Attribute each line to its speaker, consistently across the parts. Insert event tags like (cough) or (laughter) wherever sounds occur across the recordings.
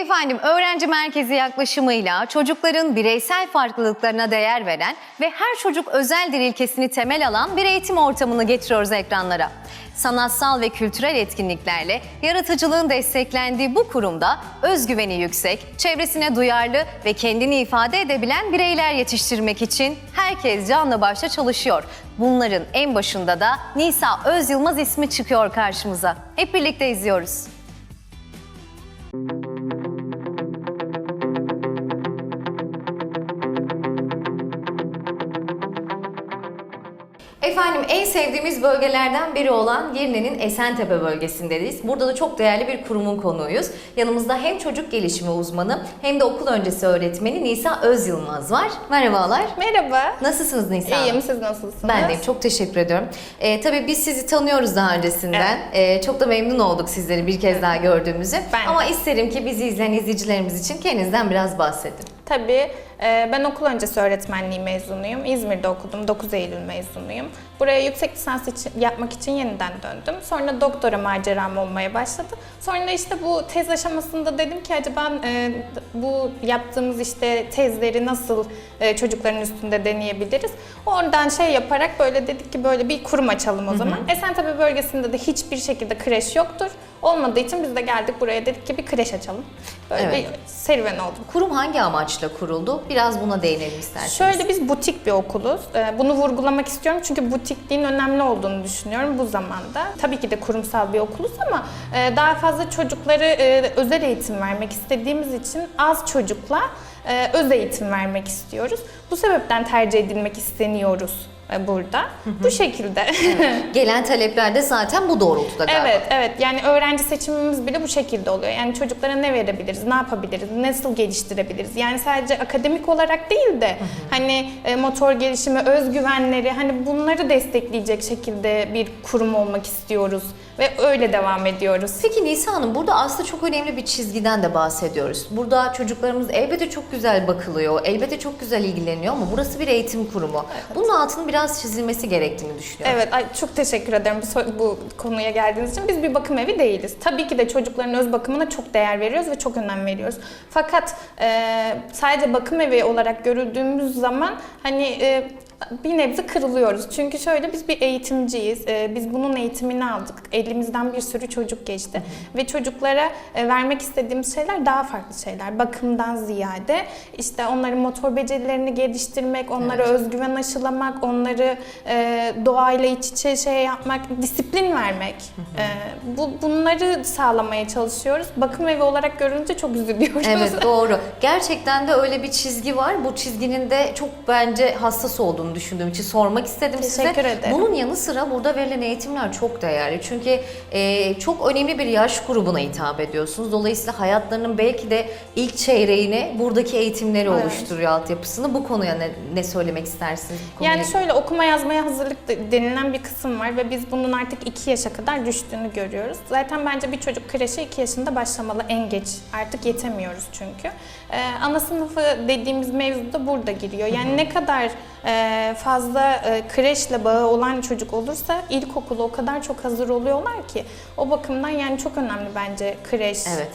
Speaker 1: Efendim öğrenci merkezi yaklaşımıyla çocukların bireysel farklılıklarına değer veren ve her çocuk özeldir ilkesini temel alan bir eğitim ortamını getiriyoruz ekranlara. Sanatsal ve kültürel etkinliklerle yaratıcılığın desteklendiği bu kurumda özgüveni yüksek, çevresine duyarlı ve kendini ifade edebilen bireyler yetiştirmek için herkes canla başla çalışıyor. Bunların en başında da Nisa Özyılmaz ismi çıkıyor karşımıza. Hep birlikte izliyoruz. Efendim en sevdiğimiz bölgelerden biri olan Girne'nin Esentepe bölgesindeyiz. Burada da çok değerli bir kurumun konuğuyuz. Yanımızda hem çocuk gelişimi uzmanı hem de okul öncesi öğretmeni Nisa Özyılmaz var. Merhabalar.
Speaker 2: Merhaba.
Speaker 1: Nasılsınız Nisa Hanım?
Speaker 2: İyiyim, siz nasılsınız?
Speaker 1: Ben deyim. Çok teşekkür ediyorum. Ee, tabii biz sizi tanıyoruz daha öncesinden. Ee, çok da memnun olduk sizleri bir kez daha gördüğümüzü.
Speaker 2: Ben.
Speaker 1: Ama isterim ki bizi izleyen izleyicilerimiz için kendinizden biraz bahsedin.
Speaker 2: Tabii. e, Ben okul öncesi öğretmenliği mezunuyum. İzmir'de okudum. 9 Eylül mezunuyum. Buraya yüksek lisans için, yapmak için yeniden döndüm. Sonra doktora maceram olmaya başladı. Sonra işte bu tez aşamasında dedim ki acaba e, bu yaptığımız işte tezleri nasıl e, çocukların üstünde deneyebiliriz? Oradan şey yaparak böyle dedik ki böyle bir kurum açalım o zaman. Esentepe bölgesinde de hiçbir şekilde kreş yoktur. Olmadığı için biz de geldik buraya dedik ki bir kreş açalım. Böyle
Speaker 1: Evet.
Speaker 2: bir serüven oldu.
Speaker 1: Kurum hangi amaçla kuruldu? Biraz buna değinelim isterseniz.
Speaker 2: Şöyle biz butik bir okuluz. Ee, Bunu vurgulamak istiyorum çünkü butikliğin önemli olduğunu düşünüyorum bu zamanda. Tabii ki de kurumsal bir okuluz ama e, daha fazla çocukları e, özel eğitim vermek istediğimiz için az çocukla e, öz eğitim vermek istiyoruz. Bu sebepten tercih edilmek isteniyoruz e, burada. Bu şekilde. (laughs)
Speaker 1: Gelen talepler de zaten bu doğrultuda galiba.
Speaker 2: Evet, evet. Yani öğrenci seçimimiz bile bu şekilde oluyor. Yani çocuklara ne verebiliriz, ne yapabiliriz, nasıl geliştirebiliriz? Yani sadece akademik olarak değil de hani e, motor gelişimi, özgüvenleri hani bunları destekleyecek şekilde bir kurum olmak istiyoruz ve öyle devam ediyoruz.
Speaker 1: Peki Nisa Hanım burada aslında çok önemli bir çizgiden de bahsediyoruz. Burada çocuklarımız elbette çok güzel bakılıyor, elbette çok güzel ilgileniyor ama burası bir eğitim kurumu. Bunun altının biraz çizilmesi gerektiğini düşünüyorum.
Speaker 2: Evet, ay çok teşekkür ederim bu, bu konuya geldiğiniz için. Biz bir bakım evi değiliz. Tabii ki de çocukların öz bakımına çok değer veriyoruz ve çok önem veriyoruz. Fakat e, sadece bakım evi olarak görüldüğümüz zaman hani e, bir nebze kırılıyoruz. Çünkü şöyle biz bir eğitimciyiz. E, biz bunun eğitimini aldık. Elimizden bir sürü çocuk geçti. Ve çocuklara e, vermek istediğimiz şeyler daha farklı şeyler. Bakımdan ziyade işte onların motor becerilerini geliştirmek, onlara özgüven aşılamak, onları e, doğayla iç içe şey yapmak, disiplin vermek. E, bu bunları sağlamaya çalışıyoruz. Bakım evi olarak görünce çok üzülüyoruz.
Speaker 1: Evet (laughs) doğru. Gerçekten de öyle bir çizgi var. Bu çizginin de çok bence hassas olduğunu düşündüğüm için sormak istedim size.
Speaker 2: Teşekkür ederim.
Speaker 1: Bunun yanı sıra burada verilen eğitimler çok değerli. Çünkü e, çok önemli bir yaş grubuna hitap ediyorsunuz. Dolayısıyla hayatlarının belki de ilk çeyreğini buradaki eğitimleri
Speaker 2: Evet.
Speaker 1: oluşturuyor altyapısını. Bu konuya ne, ne söylemek istersiniz? Konuya-
Speaker 2: Yani şöyle okuma yazmaya hazırlık de- denilen bir kısım var ve biz bunun artık 2 yaşa kadar düştüğünü görüyoruz. Zaten bence bir çocuk kreşe 2 yaşında başlamalı en geç. Artık yetemiyoruz çünkü. Ee, ana sınıfı dediğimiz mevzu da burada giriyor. Yani ne kadar fazla e, kreşle bağı olan çocuk olursa ilkokula o kadar çok hazır oluyorlar ki. O bakımdan yani çok önemli bence kreş.
Speaker 1: Evet.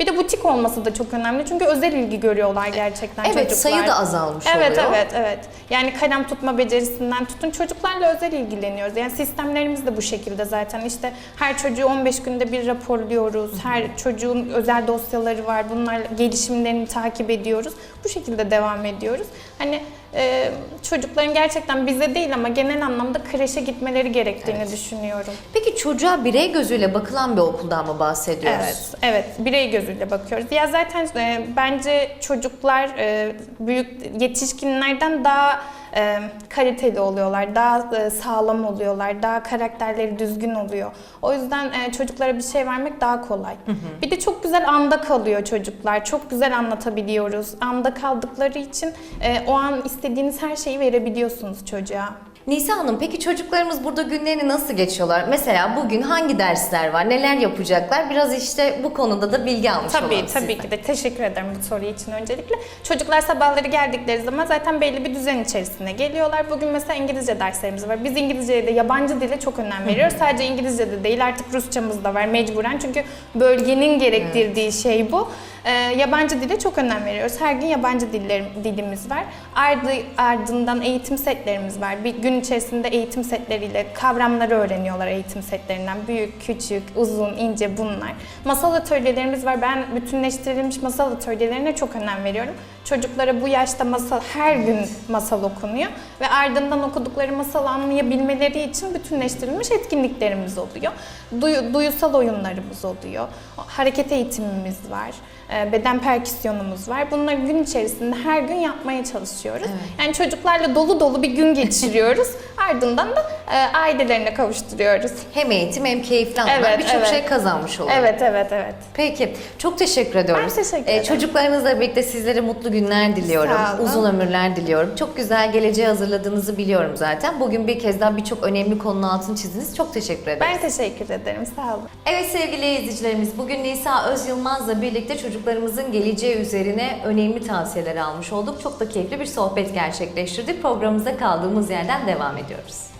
Speaker 2: Bir de butik olması da çok önemli çünkü özel ilgi görüyorlar gerçekten
Speaker 1: Evet
Speaker 2: çocuklar.
Speaker 1: sayı da azalmış
Speaker 2: Evet
Speaker 1: oluyor.
Speaker 2: evet evet. Yani kalem tutma becerisinden tutun çocuklarla özel ilgileniyoruz. Yani sistemlerimiz de bu şekilde zaten. İşte her çocuğu 15 günde bir raporluyoruz. Her çocuğun özel dosyaları var. Bunlar gelişimlerini takip ediyoruz. Bu şekilde devam ediyoruz. Hani e, çocukların gerçekten bize değil ama genel anlamda kreşe gitmeleri gerektiğini düşünüyorum.
Speaker 1: Peki çocuğa birey gözüyle bakılan bir okuldan mı bahsediyoruz?
Speaker 2: Evet, evet. Birey gözüyle bakıyoruz. Ya zaten e, bence çocuklar e, büyük yetişkinlerden daha e, kaliteli oluyorlar, daha e, sağlam oluyorlar, daha karakterleri düzgün oluyor. O yüzden e, çocuklara bir şey vermek daha kolay. Bir de çok güzel anda kalıyor çocuklar. Çok güzel anlatabiliyoruz. Anda kaldıkları için e, o an istediğiniz her şeyi verebiliyorsunuz çocuğa.
Speaker 1: Nisa Hanım peki çocuklarımız burada günlerini nasıl geçiyorlar? Mesela bugün hangi dersler var? Neler yapacaklar? Biraz işte bu konuda da bilgi almış
Speaker 2: Tabii
Speaker 1: olalım
Speaker 2: tabii
Speaker 1: sizden.
Speaker 2: ki de teşekkür ederim bu soru için öncelikle. Çocuklar sabahları geldikleri zaman zaten belli bir düzen içerisinde geliyorlar. Bugün mesela İngilizce derslerimiz var. Biz İngilizceye de yabancı dile çok önem veriyoruz. Sadece İngilizce de değil artık Rusçamız da var mecburen. Çünkü bölgenin gerektirdiği şey bu. Ee, yabancı dile çok önem veriyoruz. Her gün yabancı diller, dilimiz var. Ardı, ardından eğitim setlerimiz var. Bir gün içerisinde eğitim setleriyle kavramları öğreniyorlar eğitim setlerinden. Büyük, küçük, uzun, ince bunlar. Masal atölyelerimiz var. Ben bütünleştirilmiş masal atölyelerine çok önem veriyorum. Çocuklara bu yaşta masal, her gün masal okunuyor ve ardından okudukları masal anlayabilmeleri için bütünleştirilmiş etkinliklerimiz oluyor. Duyu- duyusal oyunlarımız oluyor. Hareket eğitimimiz var. E, Beden perküsyonumuz var. Bunları gün içerisinde her gün yapmaya çalışıyoruz. Yani çocuklarla dolu dolu bir gün geçiriyoruz. (laughs) ardından da e, ailelerine kavuşturuyoruz.
Speaker 1: Hem eğitim hem keyifli anlar
Speaker 2: Evet,
Speaker 1: birçok
Speaker 2: evet.
Speaker 1: şey kazanmış oluyor.
Speaker 2: Evet, evet, evet.
Speaker 1: Peki, çok teşekkür ediyoruz.
Speaker 2: Ben teşekkür
Speaker 1: Ee,
Speaker 2: ederim.
Speaker 1: çocuklarınızla birlikte sizlere mutlu günler diliyorum.
Speaker 2: Sağ olun.
Speaker 1: Uzun ömürler diliyorum. Çok güzel geleceğe hazırladığınızı biliyorum zaten. Bugün bir kez daha birçok önemli konunun altını çizdiniz. Çok teşekkür ederim.
Speaker 2: Ben teşekkür ederim. Sağ olun.
Speaker 1: Evet sevgili izleyicilerimiz, bugün Nisa Öz Yılmaz'la birlikte çocuklarımızın geleceği üzerine önemli tavsiyeler almış olduk. Çok da keyifli bir sohbet gerçekleştirdik. Programımıza kaldığımız yerden devam ediyoruz.